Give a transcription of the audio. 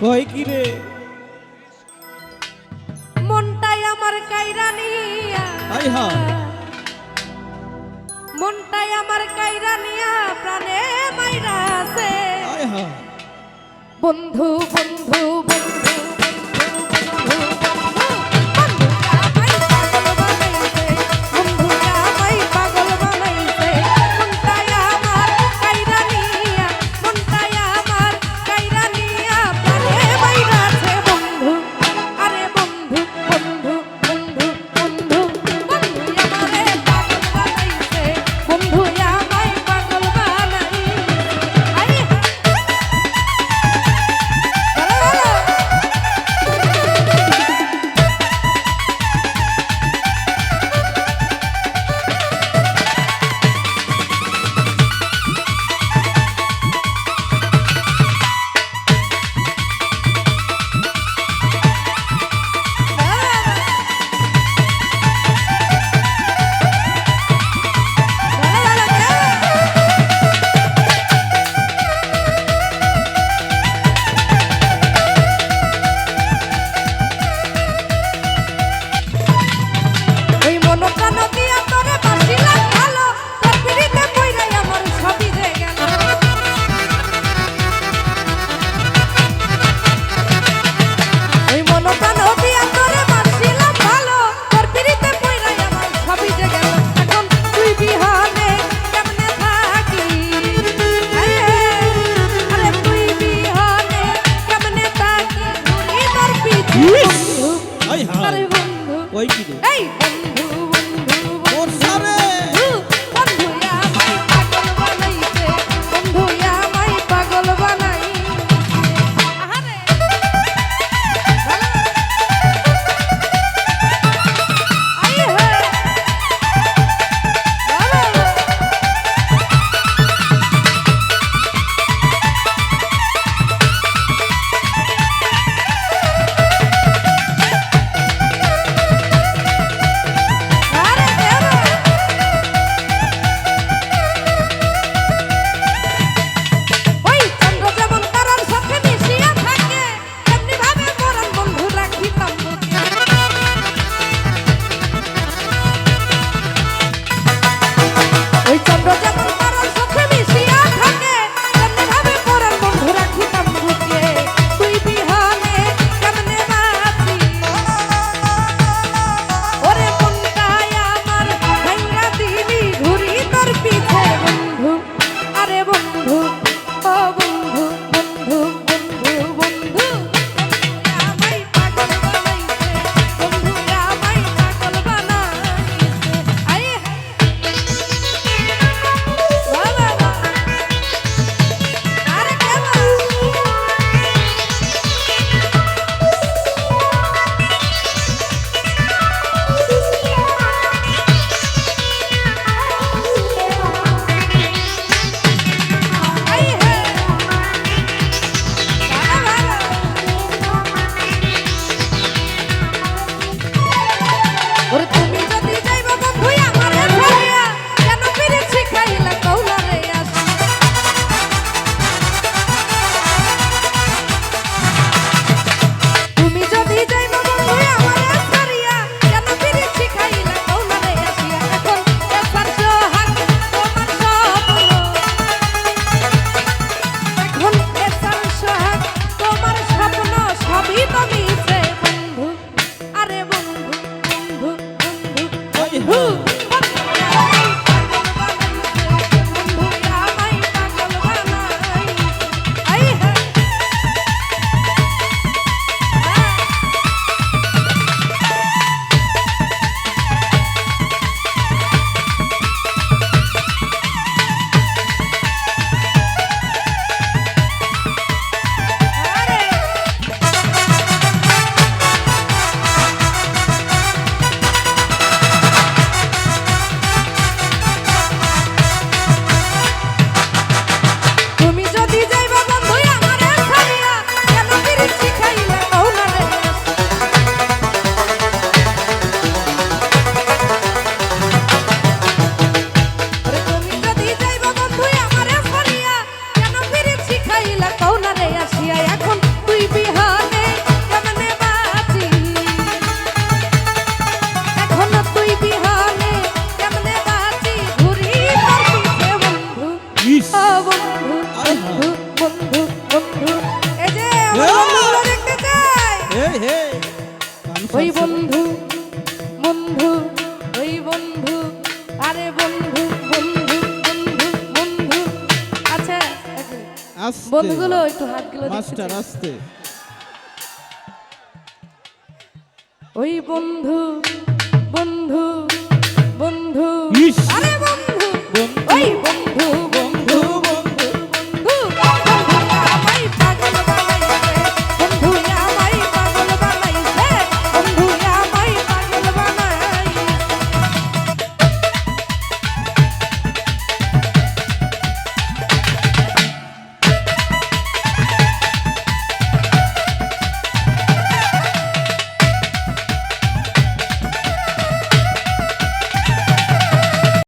কয় কি রে? মনটাই আমার কাইরা নিয়া। আই হা। মনটাই আমার কাইরা নিয়া প্রাণে মাইরা আছে। হা বন্ধু বন্ধু বন্ধু conmigo. বন্ধু বন্ধু বন্ধু আসতে। ওই বন্ধু বন্ধু বন্ধু।